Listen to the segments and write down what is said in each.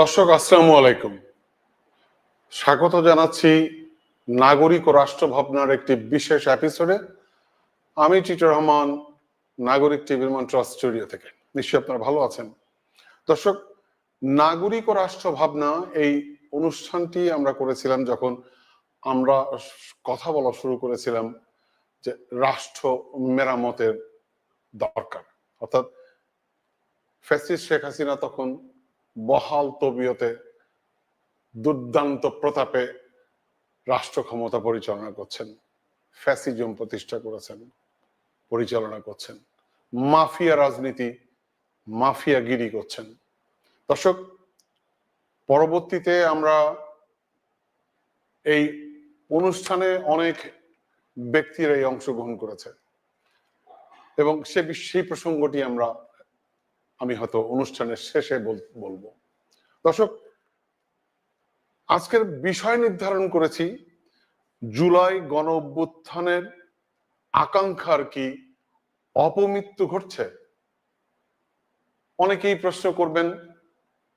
দর্শক, আসসালামু আলাইকুম। স্বাগত জানাচ্ছি নাগরিক ও রাষ্ট্র ভাবনার একটি বিশেষ এপিসোডে আমি টিটু রহমান, নাগরিক টিভির মন্ত্র স্টুডিও থেকে। নিশ্চয়ই আপনারা ভালো আছেন। দর্শক, নাগরিক ও রাষ্ট্র ভাবনা, এই অনুষ্ঠানটি আমরা করেছিলাম যখন আমরা কথা বলা শুরু করেছিলাম যে রাষ্ট্র মেরামতের দরকার। অর্থাৎ ফ্যাসিস্ট শেখ হাসিনা তখন বহাল তবিয়তে দুর্দান্ত প্রতাপে রাষ্ট্র ক্ষমতা পরিচালনা করছেন, ফ্যাসিজম প্রতিষ্ঠা করেছেন, পরিচালনা করছেন, মাফিয়া রাজনীতি মাফিয়াগিরি করছেন। দর্শক, পরবর্তীতে আমরা এই অনুষ্ঠানে অনেক ব্যক্তিরা এই অংশগ্রহণ করেছে এবং সে সেই প্রসঙ্গটি আমরা আমি হয়তো অনুষ্ঠানের শেষে বল- বলব। দর্শক, আজকের বিষয় নির্ধারণ করেছি, জুলাই গণ অভ্যুত্থানের আকাঙ্ক্ষার কি অপমৃত্যু ঘটছে? অনেকেই প্রশ্ন করবেন,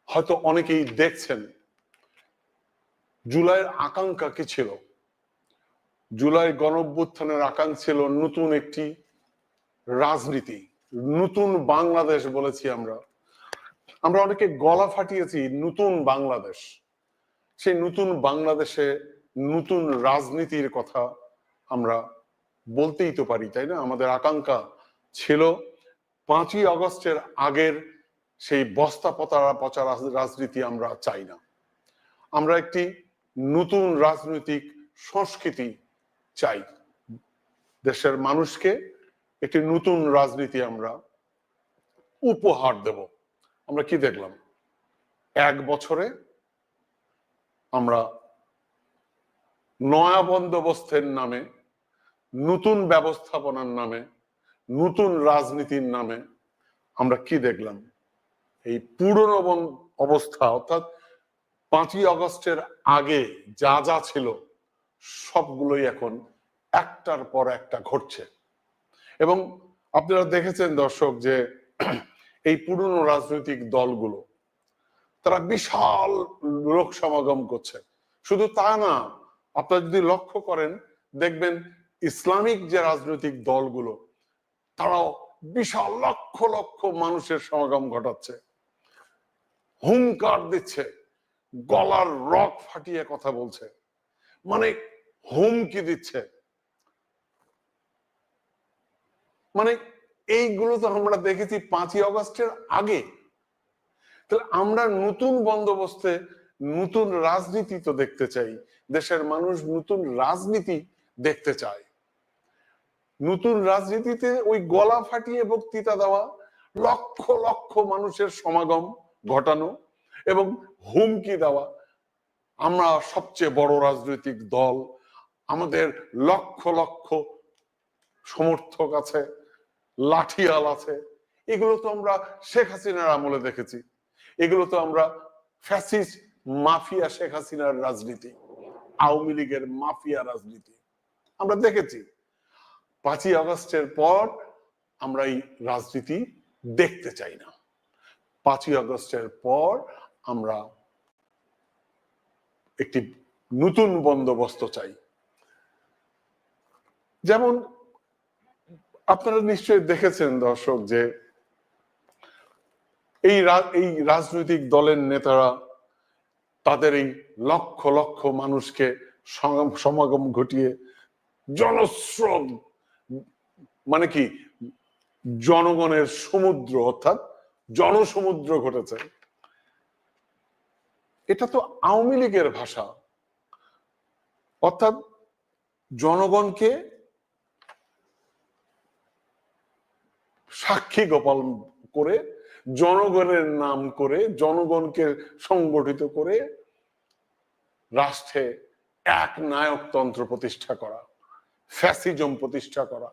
হয়তো অনেকেই দেখছেন, জুলাইয়ের আকাঙ্ক্ষা কি ছিল? জুলাই গণ অভ্যুত্থানের আকাঙ্ক্ষা ছিল নতুন একটি রাজনীতি। নতুন বাংলাদেশ বলেছি আমরা। আমরা অনেকে গলা ফাটিয়েছি নতুন বাংলাদেশ। সেই নতুন বাংলাদেশে নতুন রাজনীতির কথা আমরা বলতেই তো পারি, তাই না? আমাদের আকাঙ্ক্ষা ছিল পাঁচই আগস্টের আগের সেই বস্তা পতারা পচা রাজনীতি আমরা চাই না। আমরা একটি নতুন রাজনৈতিক সংস্কৃতি চাই। দেশের মানুষকে একটি নতুন রাজনীতি আমরা উপহার দেব। আমরা কি দেখলাম? এক বছরে আমরা নয়া বন্দোবস্তের নামে, নতুন ব্যবস্থাপনার নামে, নতুন রাজনীতির নামে আমরা কি দেখলাম? এই পুরনো অবস্থা, অর্থাৎ পাঁচই আগস্টের আগে যা যা ছিল, সবগুলোই এখন একটার পর একটা ঘটছে। এবং আপনারা দেখেছেন দর্শক যে এই পুরনো রাজনৈতিক দলগুলো, তারা বিশাল লোক সমাগম করছে। শুধু তা না, আপনারা যদি লক্ষ্য করেন, দেখবেন ইসলামিক যে রাজনৈতিক দলগুলো, তারাও বিশাল লক্ষ লক্ষ মানুষের সমাগম ঘটাচ্ছে। হুঙ্কার দিচ্ছে, গলার রক ফাটিয়ে কথা বলছে মানে হুমকি দিচ্ছে। মানে এইগুলো তো আমরা দেখেছি পাঁচই অগস্টের আগে। তাহলে আমরা নতুন বন্দোবস্তে নতুন রাজনীতি তো দেখতে চাই, দেশের মানুষ নতুন রাজনীতি দেখতে চায়। নতুন রাজনীতিতে ওই গলা ফাটিয়ে বক্তৃতা দেওয়া, লক্ষ লক্ষ মানুষের সমাগম ঘটানো এবং হুমকি দেওয়া, আমরা সবচেয়ে বড় রাজনৈতিক দল, আমাদের লক্ষ লক্ষ সমর্থক আছে। লাঠিয়াল আছে। এগুলো তো আমরা শেখ হাসিনার আমলে দেখেছি। এগুলো তো আমরা ফ্যাসিস্ট মাফিয়া শেখ হাসিনার রাজনীতি, আওয়ামী লীগের মাফিয়া রাজনীতি আমরা দেখেছি। পাঁচই আগস্টের পর আমরা এই রাজনীতি দেখতে চাই না। পাঁচই আগস্টের পর আমরা একটি নতুন বন্দোবস্ত চাই। যেমন আপনারা নিশ্চয়ই দেখেছেন, দর্শক, যে এই এই রাজনৈতিক দলের নেতারা তাদের এই লক্ষ লক্ষ মানুষকে সমাগম ঘটিয়ে জনস্রোত মানে কি, জনগণের সমুদ্র, অর্থাৎ জনসমুদ্র ঘটেছে। এটা তো আওয়ামী লীগের ভাষা। অর্থাৎ জনগণকে সাক্ষী গোপাল করে, জনগণের নাম করে, জনগণকে সংগঠিত করে রাষ্ট্রে এক নায়কতন্ত্র প্রতিষ্ঠা করা, ফ্যাসিজম প্রতিষ্ঠা করা,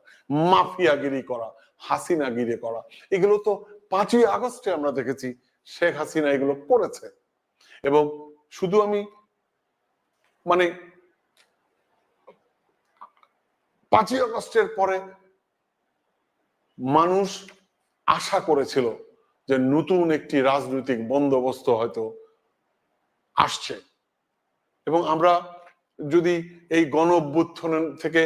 মাফিয়াগিরি করা, হাসিনাগিরি করা। এগুলো তো পাঁচই আগস্টে আমরা দেখেছি, শেখ হাসিনা এগুলো করেছে। এবং শুধু আমি মানে পাঁচই আগস্টের পরে মানুষ আশা করেছিল যে নতুন একটি রাজনৈতিক বন্দোবস্ত হয়তো আসছে। এবং আমরা যদি এই গণ থেকে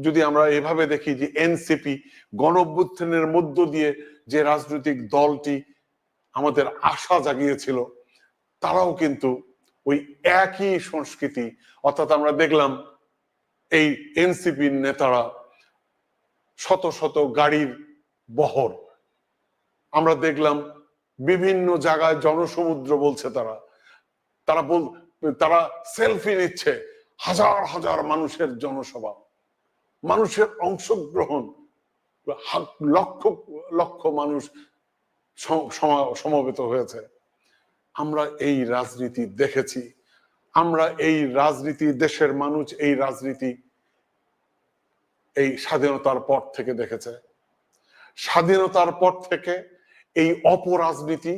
যদি আমরা এভাবে দেখি যে এনসিপি গণ মধ্য দিয়ে যে রাজনৈতিক দলটি আমাদের আশা জাগিয়েছিল, তারাও কিন্তু ওই একই সংস্কৃতি, অর্থাৎ আমরা দেখলাম এই এনসিপির নেতারা শত শত গাড়ির বহর। আমরা দেখলাম বিভিন্ন জায়গায় জনসমুদ্র বলছে তারা। তারা বল, তারা সেলফি নিচ্ছে হাজার হাজার মানুষের জনসভা। মানুষের অংশগ্রহণ লক্ষ লক্ষ মানুষ সম- সমবেত হয়েছে। আমরা এই রাজনীতি দেখেছি। আমরা এই রাজনীতি, দেশের মানুষ এই রাজনীতি এই স্বাধীনতার পর থেকে দেখেছে। স্বাধীনতার পর থেকে এই অপরাজনীতি,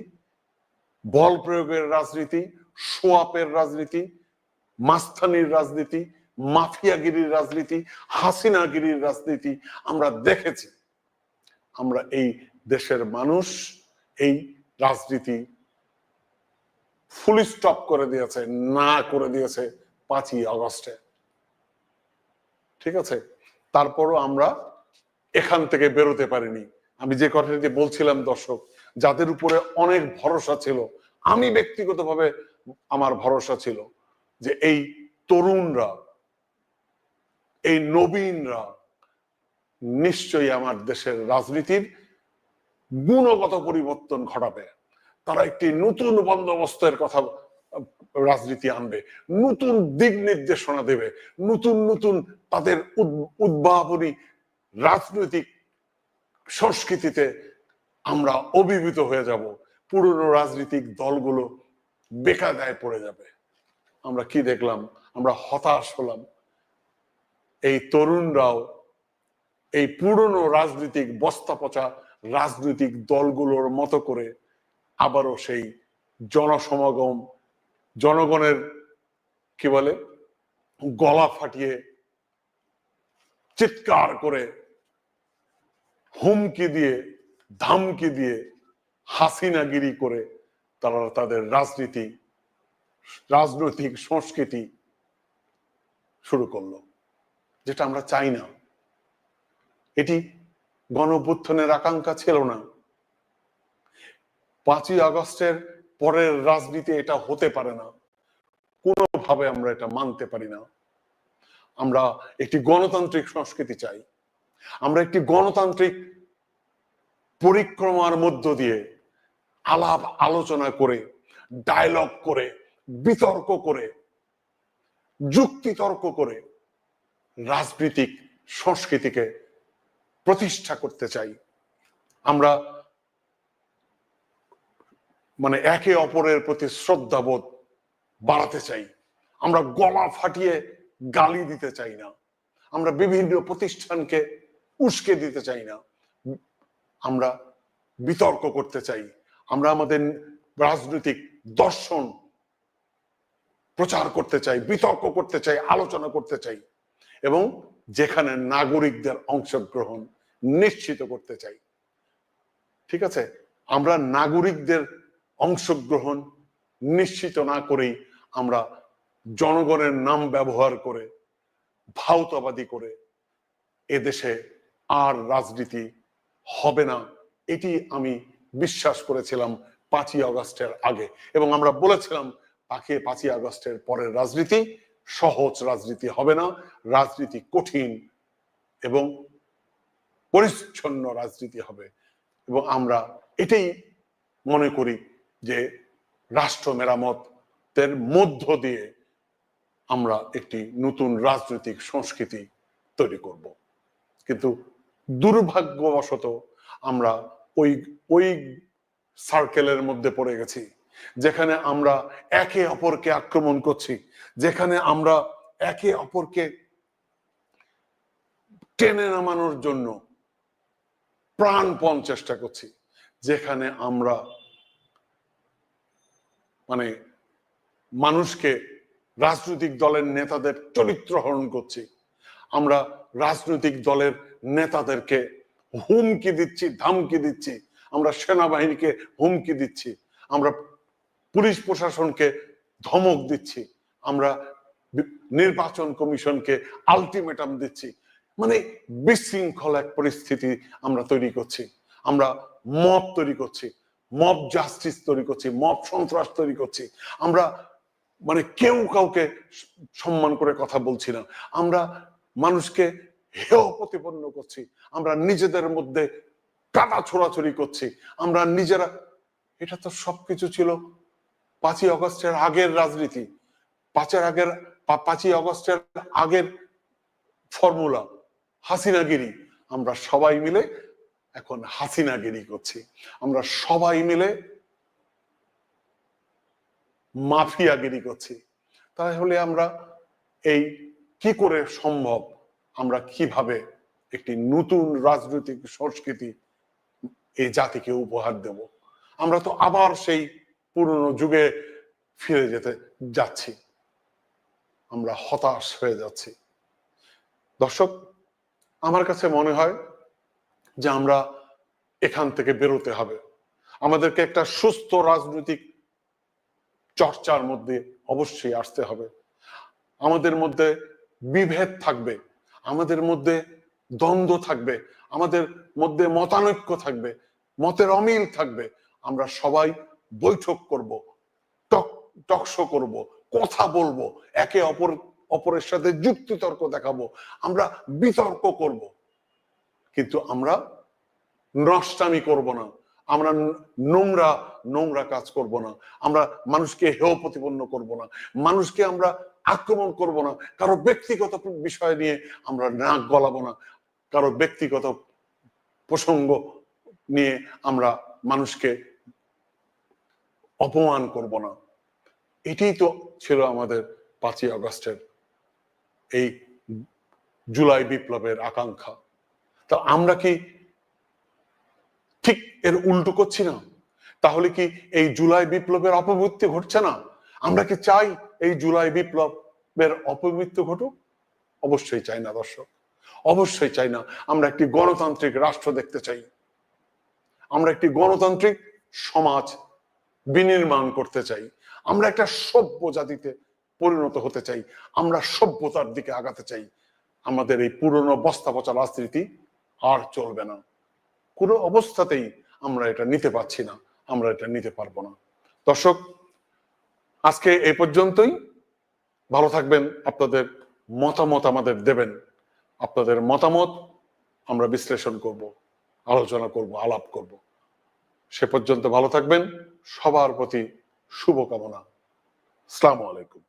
বল প্রয়োগের রাজনীতি সোয়াপের রাজনীতি, মাস্তানির রাজনীতি, মাফিয়াগিরির রাজনীতি, হাসিনাগিরির রাজনীতি আমরা দেখেছি। আমরা এই দেশের মানুষ এই রাজনীতি ফুল স্টপ করে দিয়েছে, না করে দিয়েছে পাঁচই আগস্টে। ঠিক আছে? তারপরও আমরা এখান থেকে বেরোতে পারিনি। আমি যে কথাটি বলছিলাম দর্শক, যাদের উপরে অনেক ভরসা ছিল, আমি ব্যক্তিগতভাবে আমার ভরসা ছিল যে এই তরুণরা, এই নবীনরা নিশ্চয়ই আমার দেশের রাজনীতির গুণগত পরিবর্তন ঘটাবে। তারা একটি নতুন বন্দোবস্তের কথা রাজনীতি আনবে, নতুন দিক নির্দেশনা দেবে, নতুন নতুন তাদের উদ- উদ্ভাবনী রাজনৈতিক সংস্কৃতিতে আমরা অভিভূত হয়ে যাব। পুরনো রাজনৈতিক দলগুলো বেকায়দায় পড়ে যাবে। আমরা কি দেখলাম? আমরা হতাশ হলাম। এই তরুণরাও, এই পুরনো রাজনৈতিক বস্তা পচা রাজনৈতিক দলগুলোর মতো করে আবারও সেই জনসমাগম জনগণের, কি বলে, গলা ফাটিয়ে চিৎকার করে হুমকি দিয়ে, ধামকি দিয়ে হাসিনাগিরি করে তারা তাদের রাজনীতি, রাজনৈতিক সংস্কৃতি শুরু করল, যেটা আমরা চাই না। এটি গণভ্যুত্থানের আকাঙ্ক্ষা ছিল না। পাঁচই আগস্টের পরের রাজনীতি এটা হতে পারে না। কোনোভাবে আমরা এটা মানতে পারি না। আমরা একটি গণতান্ত্রিক সংস্কৃতি চাই। আমরা একটি গণতান্ত্রিক পরিক্রমার মধ্য দিয়ে আলাপ আলোচনা করে ডায়লগ করে, বিতর্ক করে, যুক্তিতর্ক করে রাজনৈতিক সংস্কৃতিকে প্রতিষ্ঠা করতে চাই। আমরা মানে একে অপরের প্রতি শ্রদ্ধাবোধ বাড়াতে চাই। আমরা গলা ফাটিয়ে গালি দিতে চাই না। আমরা বিভিন্ন প্রতিষ্ঠানকে উস্কে দিতে চাই না। আমরা বিতর্ক করতে চাই। আমরা আমাদের রাজনৈতিক দর্শন প্রচার করতে চাই, বিতর্ক করতে চাই, আলোচনা করতে চাই এবং যেখানে নাগরিকদের অংশগ্রহণ নিশ্চিত করতে চাই। ঠিক আছে? আমরা নাগরিকদের অংশগ্রহণ নিশ্চিত না করেই আমরা জনগণের নাম ব্যবহার করে, ভাওতাবাদী করে এদেশে আর রাজনীতি হবে না। এটি আমি বিশ্বাস করেছিলাম পাঁচই আগস্টের আগে এবং আমরা বলেছিলাম পাখি পাঁচই আগস্টের পরের রাজনীতি সহজ রাজনীতি হবে না। রাজনীতি কঠিন এবং পরিচ্ছন্ন রাজনীতি হবে এবং আমরা এটাই মনে করি যে রাষ্ট্র মেরামতের মধ্য দিয়ে আমরা একটি নতুন রাজনৈতিক সংস্কৃতি তৈরি করব। কিন্তু দুর্ভাগ্যবশত আমরা ওই ওই সার্কেলের মধ্যে পড়ে গেছি, যেখানে আমরা একে অপরকে আক্রমণ করছি, যেখানে আমরা একে অপরকে টেনে নামানোর জন্য প্রাণপণ চেষ্টা করছি, যেখানে আমরা মানে মানুষকে রাজনৈতিক দলের নেতাদের চরিত্র হরণ করছি। আমরা রাজনৈতিক দলের নেতাদেরকে হুমকি দিচ্ছি, ধামকি দিচ্ছি। আমরা সেনাবাহিনীকে হুমকি দিচ্ছি। আমরা পুলিশ প্রশাসনকে ধমক দিচ্ছি। আমরা নির্বাচন কমিশনকে আলটিমেটাম দিচ্ছি। মানে বিশৃঙ্খল এক পরিস্থিতি আমরা তৈরি করছি। আমরা মব তৈরি করছি। মব জাস্টিস তৈরি করছি মব সন্ত্রাস তৈরি করছি। আমরা মানে কেউ কাউকে সম্মান করে কথা বলছি না। আমরা মানুষকে হেয় প্রতিপন্ন করছি। আমরা নিজেদের মধ্যে কাটা ছোড়াছড়ি করছি। আমরা নিজেরা, এটা তো সবকিছু ছিল পাঁচই অগস্টের আগের রাজনীতি। পাঁচের আগের পাঁচই অগস্টের আগের ফর্মুলা, হাসিনাগিরি। আমরা সবাই মিলে এখন হাসিনাগিরি করছি। আমরা সবাই মিলে মাফিয়াগিরি করছি। তাহলে আমরা এই কি করে সম্ভব? আমরা কীভাবে একটি নতুন রাজনৈতিক সংস্কৃতি এই জাতিকে উপহার দেব? আমরা তো আবার সেই পুরনো যুগে ফিরে যেতে যাচ্ছি। আমরা হতাশ হয়ে যাচ্ছি। দর্শক, আমার কাছে মনে হয় যে আমরা এখান থেকে বেরোতে হবে। আমাদেরকে একটা সুস্থ রাজনৈতিক চর্চার মধ্যে অবশ্যই আসতে হবে। আমাদের মধ্যে বিভেদ থাকবে, আমাদের মধ্যে দ্বন্দ্ব থাকবে, আমাদের মধ্যে মতানৈক্য থাকবে, মতের অমিল থাকবে। আমরা সবাই বৈঠক করব, টক টকশো করব, কথা বলব, একে অপর, অপরের সাথে যুক্তিতর্ক দেখাবো, আমরা বিতর্ক করব। কিন্তু আমরা নষ্টামি করব না। আমরা নোংরা নোংরা কাজ করব না। আমরা মানুষকে হেয় প্রতিপন্ন করব না। মানুষকে আমরা আক্রমণ করব না। কারও ব্যক্তিগত বিষয় নিয়ে আমরা নাক গলাবো না। কারও ব্যক্তিগত প্রসঙ্গ নিয়ে আমরা মানুষকে অপমান করব না। এটাই তো ছিল আমাদের পাঁচই আগস্টের এই জুলাই বিপ্লবের আকাঙ্ক্ষা। তা আমরা কি ঠিক এর উল্টো করছি না? তাহলে কি এই জুলাই বিপ্লবের অপমৃত্যু ঘটছে না? আমরা কি চাই এই জুলাই বিপ্লবের অপমৃত্যু ঘটুক? অবশ্যই চাই না, দর্শক। অবশ্যই চাই না। আমরা একটি গণতান্ত্রিক রাষ্ট্র দেখতে চাই। আমরা একটি গণতান্ত্রিক সমাজ বিনির্মাণ করতে চাই। আমরা একটা সভ্য জাতিতে পরিণত হতে চাই। আমরা সভ্যতার দিকে আগাতে চাই। আমাদের এই পুরনো বস্তা পচা রাজনীতি আর চলবে না। কোনো অবস্থাতেই আমরা এটা নিতে পারছি না, আমরা এটা নিতে পারব না। দর্শক, আজকে এই পর্যন্তই। ভালো থাকবেন, আপনাদের মতামত আমাদের দেবেন। আপনাদের মতামত আমরা বিশ্লেষণ করব, আলোচনা করব, আলাপ করব। সে পর্যন্ত ভালো থাকবেন, সবার প্রতি শুভকামনা। আসসালামু আলাইকুম।